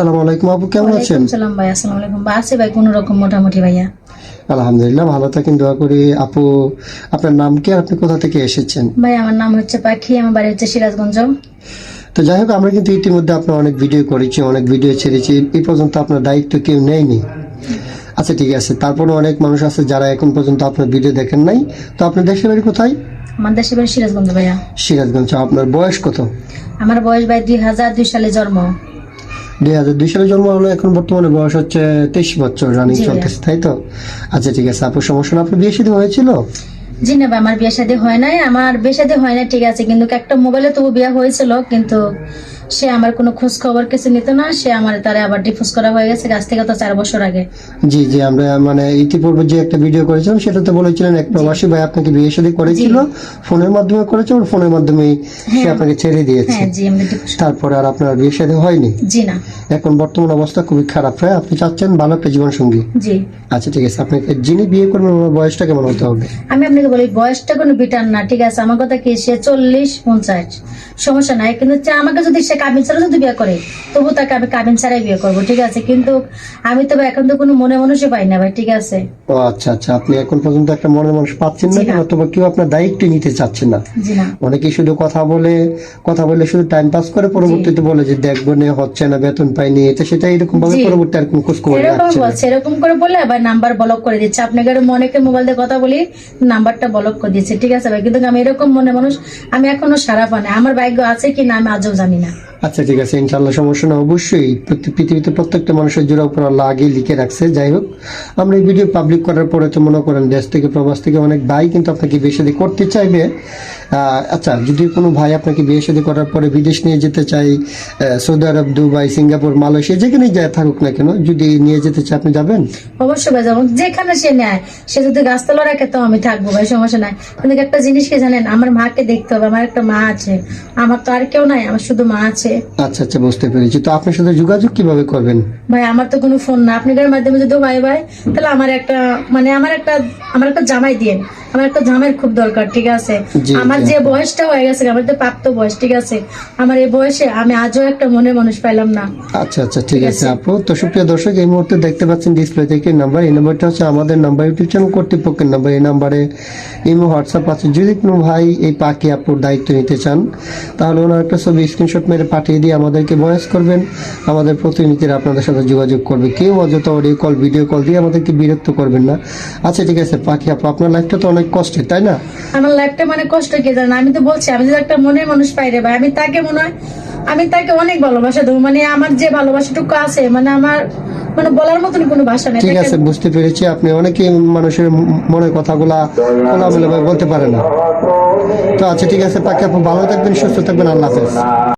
আসসালামু আলাইকুম আপু কেমন আছেন? সালাম ভাই আসসালামু আলাইকুম। বা আছে ভাই কোনো রকম মোটামুটি ভাইয়া? আলহামদুলিল্লাহ ভালো থাকেন দোয়া করি। আপু আপনার নাম কি? আর আপনি কোথা থেকে এসেছেন? ভাই আমার নাম হচ্ছে পাখি আমার বাড়ি হচ্ছে সিরাজগঞ্জ। তো যাই হোক আমরা কিন্তু ইতিমধ্যে আপনার অনেক ভিডিও করেছি অনেক ভিডিও ছেড়েছি। এই পর্যন্ত আপনার দায়িত্ব কেউ নেয়নি। আচ্ছা ঠিক আছে। তারপরে অনেক মানুষ আছে যারা এখন পর্যন্ত আপনার ভিডিও দেখেন নাই। তো আপনার দেশের বাড়ি কোথায়? আমার দেশের বাড়ি সিরাজগঞ্জ ভাইয়া। সিরাজগঞ্জ। আপনার বয়স কত? আমার বয়স ভাই দুই হাজার দুই সালে জন্ম। দুই হাজার দুই সালে জন্ম হলো এখন বর্তমানে বয়স হচ্ছে তেইশ বছর রানিং চলতেছে তাই তো? আচ্ছা ঠিক আছে। আপু সমস্যা না আপনার বিয়ে শাদী হয়েছিল? জি না আমার বিয়ে শাদী হয় নাই। আমার বিয়ে শাদী হয় নাই ঠিক আছে। কিন্তু একটা মোবাইলে তবু বিয়ে হয়েছিল কিন্তু সে আমার কোনো খোঁজ খবর কিছু নিত না সে আমার তারা আবার ডিফোর্স করা হয়ে গেছে গাছ থেকে তো চার বছর আগে। জি জি আমরা মানে ইতিপূর্বে যে একটা ভিডিও করেছিলাম সেটাতে বলেছিলেন এক প্রবাসী ভাই আপনাকে বিয়ে শাদী করেছিল ফোনের মাধ্যমে করেছে ওর ফোনের মাধ্যমেই সে হ্যাঁ। আপনাকে ছেড়ে দিয়েছে। হ্যাঁ জি আমি ডিভোর্স তারপরে আর আপনার বিয়ে শাদী হয়নি? জি না। এখন বর্তমান অবস্থা খুবই খারাপ। হয় আপনি চাচ্ছেন ভালো একটা জীবন সঙ্গী জি। আচ্ছা ঠিক আছে আপনাকে যিনি বিয়ে করবেন ওনার বয়সটা কেমন হতে হবে? আমি আপনাকে বলি বয়সটা কোনো বিটার না ঠিক আছে? আমার কথা কি সে চল্লিশ পঞ্চাশ। সমস্যা নাই কিন্তু আমাকে যদি সে কাবিন ছাড়া যদি বিয়ে করে তবু তাকে আমি কাবিন ছাড়াই বিয়ে করব ঠিক আছে? কিন্তু আমি তো এখন তো কোনো মনে মানুষই পাই না ভাই ঠিক আছে? ও আচ্ছা আচ্ছা আপনি এখন পর্যন্ত একটা মনের মানুষ পাচ্ছেন না। অথবা কেউ আপনার দায়িত্ব নিতে চাচ্ছেন না। অনেকেই শুধু কথা বলে কথা বলে শুধু টাইম পাস করে পরবর্তীতে বলে যে দেখব নে হচ্ছে না বেতন পাইনি এটা সেটা এরকম ভাবে। পরবর্তী আর কোন খোঁজ খবর রাখছে এরকম করে বলে আবার নাম্বার ব্লক করে দিচ্ছে। আপনাকে মনেকে মোবাইল দিয়ে কথা বলি নাম্বারটা ব্লক করে দিচ্ছে ঠিক আছে ভাই? কিন্তু আমি এরকম মনে মানুষ আমি এখনও সারা পানে আমার ভাগ্য আছে কি না আমি আজও জানি না। আচ্ছা ঠিক আছে ইনশাল্লাহ সমস্যা না অবশ্যই পৃথিবীতে প্রত্যেকটা মানুষের জোড়া উপর আল্লাহ আগে লিখে রাখছে। যাই হোক, আমরা এই ভিডিও পাবলিক করার পরে তো মনে করেন দেশ থেকে, প্রবাস থেকে অনেক ভাই কিন্তু আপনাকে বেশি করতে চাইবে। আচ্ছা যদি কোনো ভাই আপনাকে বিয়ে শাদী করার পরে বিদেশ নিয়ে যেতে চাই Saudi Arab Dubai Singapore Malaysia যেখানেই যায় থাকুক না কেন যদি নিয়ে যেতে চায় আপনি যাবেন? অবশ্যই ভাই যেমন যেখানে সে নেয় সে যদি গাছতলা রাখে তো আমি থাকব ভাই সমস্যা নাই। কিন্তু একটা জিনিস কি জানেন আমার মাকে দেখতে হবে আমার একটা মা আছে। আমার তো আর কেউ নাই আমার শুধু মা আছে। আচ্ছা আচ্ছা বুঝতে পেরেছি। তো আপনার সাথে যোগাযোগ কীভাবে করবেন? ভাই আমার তো কোনো ফোন না। আপনাদের মাধ্যমে যদি ভাই ভাই তাহলে আমার একটা মানে আমার একটা আমার একটা জামাই দিয়ে আমার একটা জামাইয়ের খুব দরকার ঠিক আছে? জি, আমার যে বয়সটা হয়ে গেছে আমার তো প্রাপ্ত বয়স ঠিক আছে? আমার এই বয়সে আমি আজও একটা মনে মানুষ পাইলাম না। আচ্ছা আচ্ছা ঠিক আছে। আপু। তো সুপ্রিয় দর্শক এই মুহূর্তে দেখতে পাচ্ছেন ডিসপ্লে থেকে নাম্বার এই নাম্বারটা হচ্ছে আমাদের নাম্বার ইউটিউব চ্যানেল কর্তৃপক্ষের নাম্বার এই নাম্বারে ইমো হোয়াটসঅ্যাপ আছে। যদি কোনো ভাই এই পাখি আপুর দায়িত্ব নিতে চান তাহলে ওনার একটা ছবি স্ক্রিনশট মেরে পাঠিয়ে দিয়ে আমাদেরকে ভয়েস করবেন। আমাদের প্রতিনিধিরা আপনাদের সাথে যোগাযোগ করবে। কেউ অযথা অডিও কল ভিডিও কল দিয়ে আমাদেরকে বিরক্ত করবেন না। আচ্ছা ঠিক আছে পাখি আপু আপনার লাইফটা তো অনেক কষ্টের তাই না? আমার লাইফটা মানে কষ্ট কি? জানেন আমি তো বলছি আমি যদি একটা মনের মানুষ পাই রে ভাই আমি তাকে মনে হয় আমি তাকে অনেক ভালোবাসা দেবো। মানে আমার যে ভালোবাসাটুকু আছে মানে আমার মানে বলার মতন কোনো ভাষা নেই। ঠিক আছে বুঝতে পেরেছি। আপনি অনেকে মানুষের মনের কথাগুলা খোলামেলা ভাবে বলতে পারে না। তো আচ্ছা ঠিক আছে পাকে আপনি ভালো থাকবেন সুস্থ থাকবেন আল্লাহ হাফেজ।